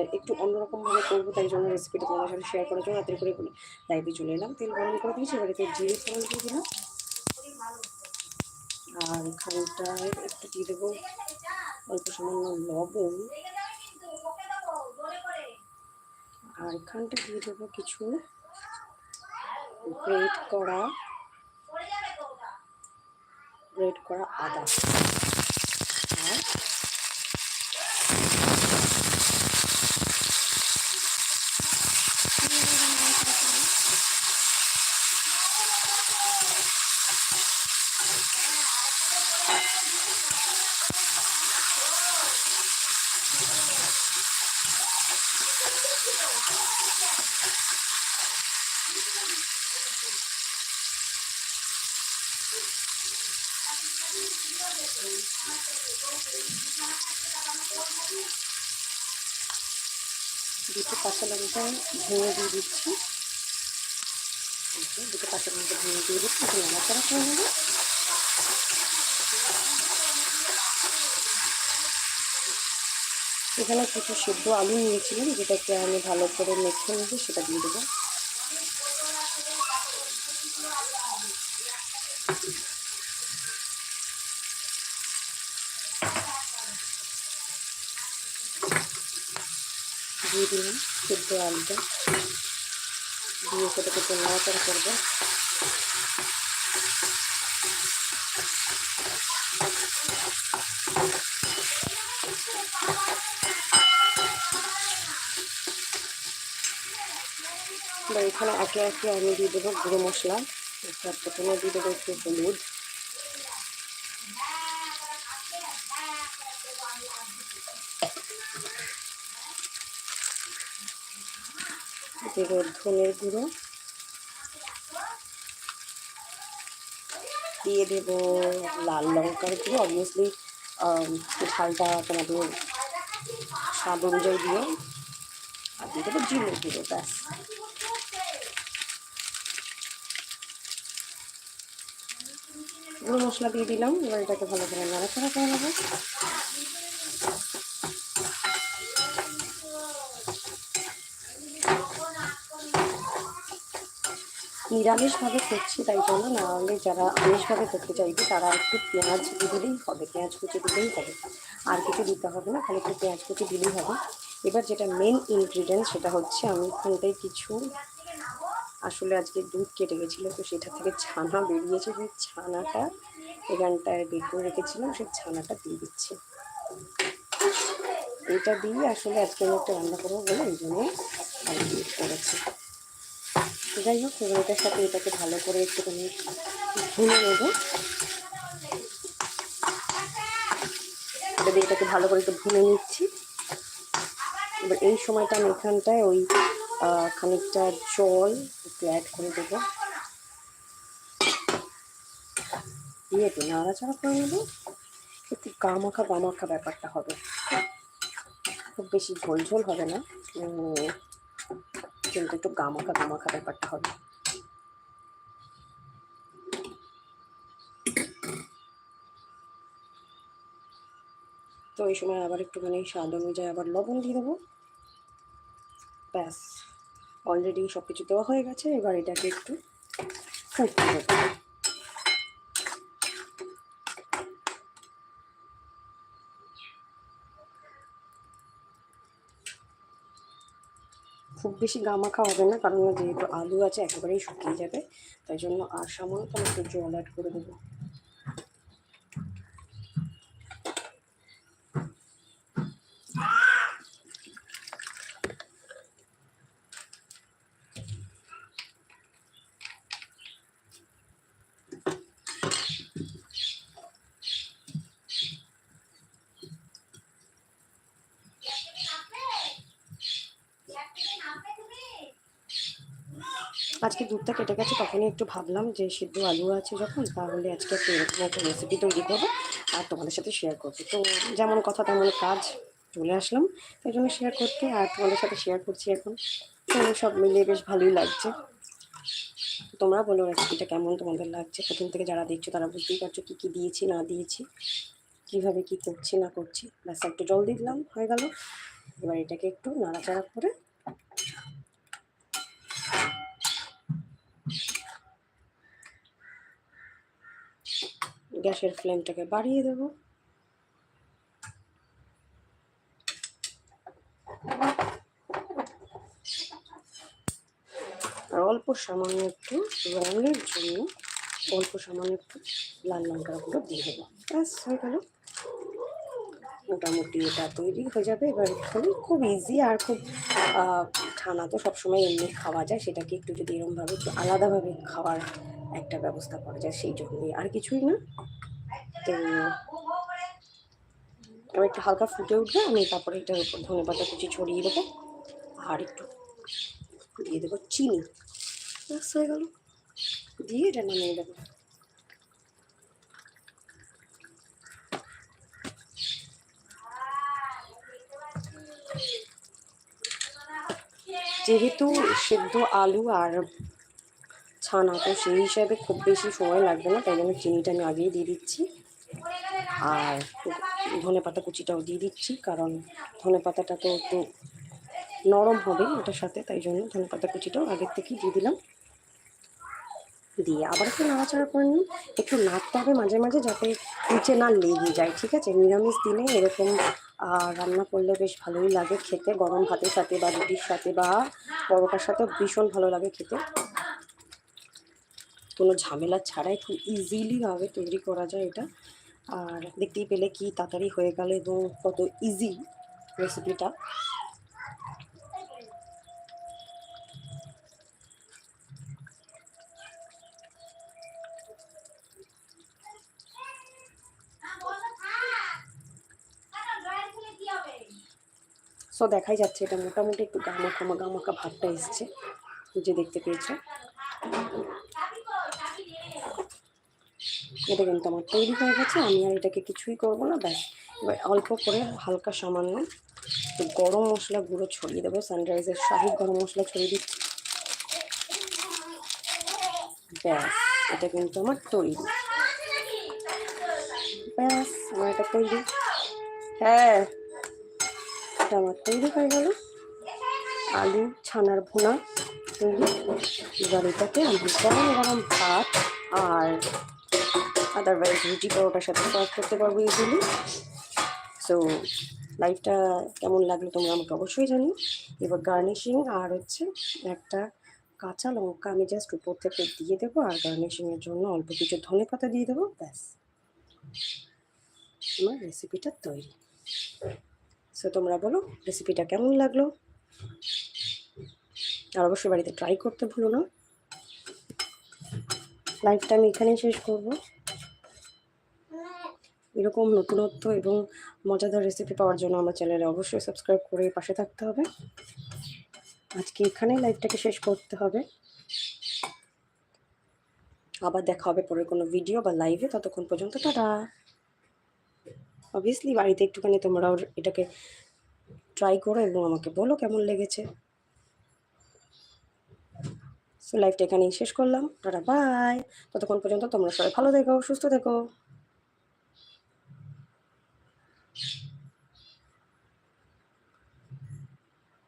মানে একটু অন্যরকমভাবে করব, তাই জন্য রেসিপিটা তোমাদের সাথে শেয়ার করার জন্য রাতের করে বলে। লাইভে চলে এলাম, তেল গরম করে দিয়েছি, এবার এতে জিরে ফোড়ন দিয়ে দিলাম। আর এখানটায় একটু দিয়ে দেবো অল্প সামান্য লবণ। আর এখানটা দিয়ে দেবো কিছু গ্রেট করা গ্রেট করা আদা আর দুটো কাঁচা লঙ্কা ভেঙে দিয়ে দিচ্ছি। দুটো কাঁচা লঙ্কা ভেঙে দিয়ে দিচ্ছি, একটু নাড়াচাড়া করে নেব। এখানে কিছু সেদ্ধ আলু নিয়েছিলাম, যেটাকে আমি ভালো করে মেখে নেব সেটা দিয়ে দেবো। দিয়ে দিলাম সেদ্ধ আলুটা। দিয়ে সেটাকে একটু করব। এখানে একে একে আমি দিয়ে দেবো গুঁড়ো মশলা। তার প্রথমে দিয়ে দেবো একটু হলুদ। দেবো ধনের গুঁড়ো। দিয়ে দেবো লাল লঙ্কার গুঁড়ো। অবভিয়াসলি ঝালটা তোমাদের স্বাদ অনুযায়ী দিও আর দিয়ে দেবো জিরে গুঁড়ো, ব্যাস। গুঁড়ো মশলা দিয়ে দিলাম, এবার এটাকে ভালো করে নাড়াচাড়া করে নেব। নিরামিষভাবে করছি, তাই জন্য না হলে যারা আমিষভাবে করতে চাইবে, তারা একটু পেঁয়াজ দিলেই হবে, পেঁয়াজ কুচি দিলেই হবে। আর কিছু দিতে হবে না, খালি একটু পেঁয়াজ কুচি দিলেই হবে। এবার যেটা মেন ইনগ্রিডিয়েন্ট সেটা হচ্ছে আমি এখানটায় কিছু আসলে আজকে দুধ কেটে গেছিল, তো সেটা থেকে ছানা বেরিয়েছে। সেই ছানাটা এখানটায় বের করে রেখেছিলাম, সেই ছানাটা দিয়ে দিচ্ছি। এটা দিয়ে আসলে আজকে আমি একটা রান্না করব বলে এই জন্য করেছি। যাই হোক এটার সাথে এটাকে ভালো করে একটুখানি ভুনে নেব। এটা দিয়ে এটাকে ভালো করে একটু ভুলে নিচ্ছি। এবার এই সময়টা আমি এখানটায় ওই খানিকটা জল একটু অ্যাড করে দেবো। দিয়ে একটু নাড়াচাড়া করে নেব। একটু গামাখা গামাখা ব্যাপারটা হবে। খুব বেশি ঝোল ঝোল হবে না। কিন্তু একটু গামাখা গামাখা ব্যাপারটা হবে। তো এই সময় আবার একটুখানি স্বাদ অনুযায়ী আবার লবণ দিয়ে দেবো। ব্যাস। অলরেডি সব কিছু দেওয়া হয়ে গেছে, এবার এটাকে একটু ফুটতে দেবো খুব বেশি গামাখা হবে না, কারণ যেহেতু আলু আছে একেবারেই শুকিয়ে যাবে, তাই জন্য আর সামান্য একটু জল অ্যাড করে দেবো। আজকে দুধটা কেটে গেছে, তখনই একটু ভাবলাম যে সিদ্ধ আলু আছে যখন, তাহলে আজকে একটু এরকম একটা রেসিপি তৈরি করব আর তোমাদের সাথে শেয়ার করব। তো যেমন কথা তেমন কাজ চলে আসলাম তাই জন্য শেয়ার করতে আর তোমাদের সাথে শেয়ার করছি এখন। তো সব মিলিয়ে বেশ ভালোই লাগছে। তোমরা বলো রেসিপিটা কেমন তোমাদের লাগছে? প্রথম থেকে যারা দেখছ তারা বুঝতেই পারছ কী কী দিয়েছি, না দিয়েছি, কীভাবে কী করছি, না করছি। ব্যাস, একটু জল দিয়ে দিলাম, হয়ে গেল। এবার এটাকে একটু নাড়াচাড়া করে গ্যাসের ফ্লেমটাকে বাড়িয়ে দেব। আর অল্প সামান্য একটু রঙের জন্য অল্প সামান্য একটু লাল লঙ্কার গুঁড়ো দিয়ে দেবো। ব্যাস, হয়ে গেল। মোটামুটি এটা তৈরি হয়ে যাবে। এবার একটু খুব ইজি আর খুব খানা তো সবসময় এমনি খাওয়া যায়। সেটাকে একটু যদি এরমভাবে একটু আলাদাভাবে খাওয়ার একটা ব্যবস্থা করা যায় সেই জন্যই। আর কিছুই না। তো এবার একটু হালকা ফুটে উঠবে। আমি তারপরে এটার উপর ধনে পাতা কুচি ছড়িয়ে দেবো। আর একটু দিয়ে দেবো চিনি। হয়ে গেল। দিয়ে এটা নামিয়ে দেবো। যেহেতু সেদ্ধ আলু আর ছানা, তো সেই হিসাবে খুব বেশি সময় লাগবে না, তাই জন্য চিনিটা আমি আগেই দিয়ে দিচ্ছি। আর ধনে পাতা কুচিটাও দিয়ে দিচ্ছি, কারণ ধনে পাতাটা তো একটু নরম হবে ওটার সাথে, তাই জন্য ধনে পাতা কুচিটাও আগের থেকেই দিয়ে দিলাম। দিয়ে। আবার একটু নাড়াচাড়া করে নিন। একটু নাড়তে হবে মাঝে মাঝে যাতে নিচে না লেগে যায়, ঠিক আছে? নিরামিষ দিনে এরকম রান্না করলে বেশ ভালোই লাগে খেতে। গরম ভাতের সাথে বা রুটির সাথে বা পরোটার সাথে ভীষণ ভালো লাগে খেতে। কোনো ঝামেলা ছাড়াই খুব ইজিলিভাবে তৈরি করা যায় এটা। আর দেখতেই পেলে কি তাড়াতাড়ি হয়ে গেল এবং কত ইজি রেসিপিটা সো দেখাই যাচ্ছে এটা মোটামুটি একটু গামাখা গামাখা ভাবটা এসছে। যে দেখতে পেয়েছ। এটা কিন্তু আমার তৈরি হয়ে গেছে। আমি আর এটাকে কিছুই করব না। ব্যাস, এবার অল্প করে হালকা সামান্য গরম মশলা গুঁড়ো ছড়িয়ে দেবো। সানরাইজের শাহি গরম মশলা ছড়িয়ে দিচ্ছি। ব্যাস, এটা কিন্তু আমার তৈরি। ব্যাস, আমার এটা তৈরি। হ্যাঁ এটা আমার তৈরি হয়ে গেল। আলু ছানার ভুনা তৈরি। এবার এটাকে আমি গরম গরম ভাত আর আদারওয়াইজ রুটি পরোটার সাথে সার্ভ করতে পারব ইজিলি সো লাইফটা কেমন লাগল তোমরা আমাকে অবশ্যই জানি এবার গার্নিশিং আর হচ্ছে একটা কাঁচা লঙ্কা আমি জাস্ট উপর থেকে দিয়ে দেবো আর গার্নিশিংয়ের জন্য অল্প কিছু ধনে পাতা দিয়ে দেবো। ব্যাস। আমার রেসিপিটা তৈরি। সো তোমরা বলো রেসিপিটা কেমন লাগল? আর অবশ্যই বাড়িতে ট্রাই করতে ভুলো না। লাইফটা আমি এখানেই শেষ করব। এরকম নতুনত্ব এবং মজাদার রেসিপি পাওয়ার জন্য আমার চ্যানেলে অবশ্যই সাবস্ক্রাইব করে পাশে থাকতে হবে। আজকে এখানেই লাইফটাকে শেষ করতে হবে। আবার দেখা হবে পরের কোনো ভিডিও বা লাইভে ততক্ষণ পর্যন্ত, টাটা! অবভিয়াসলি বাড়িতে একটুখানি তোমরাও এটাকে ট্রাই করো এবং আমাকে বলো কেমন লেগেছে। সো লাইফটা এখানেই শেষ করলাম। টাটা বাই ততক্ষণ পর্যন্ত তোমরা সবাই ভালো থেকো, সুস্থ থেকো।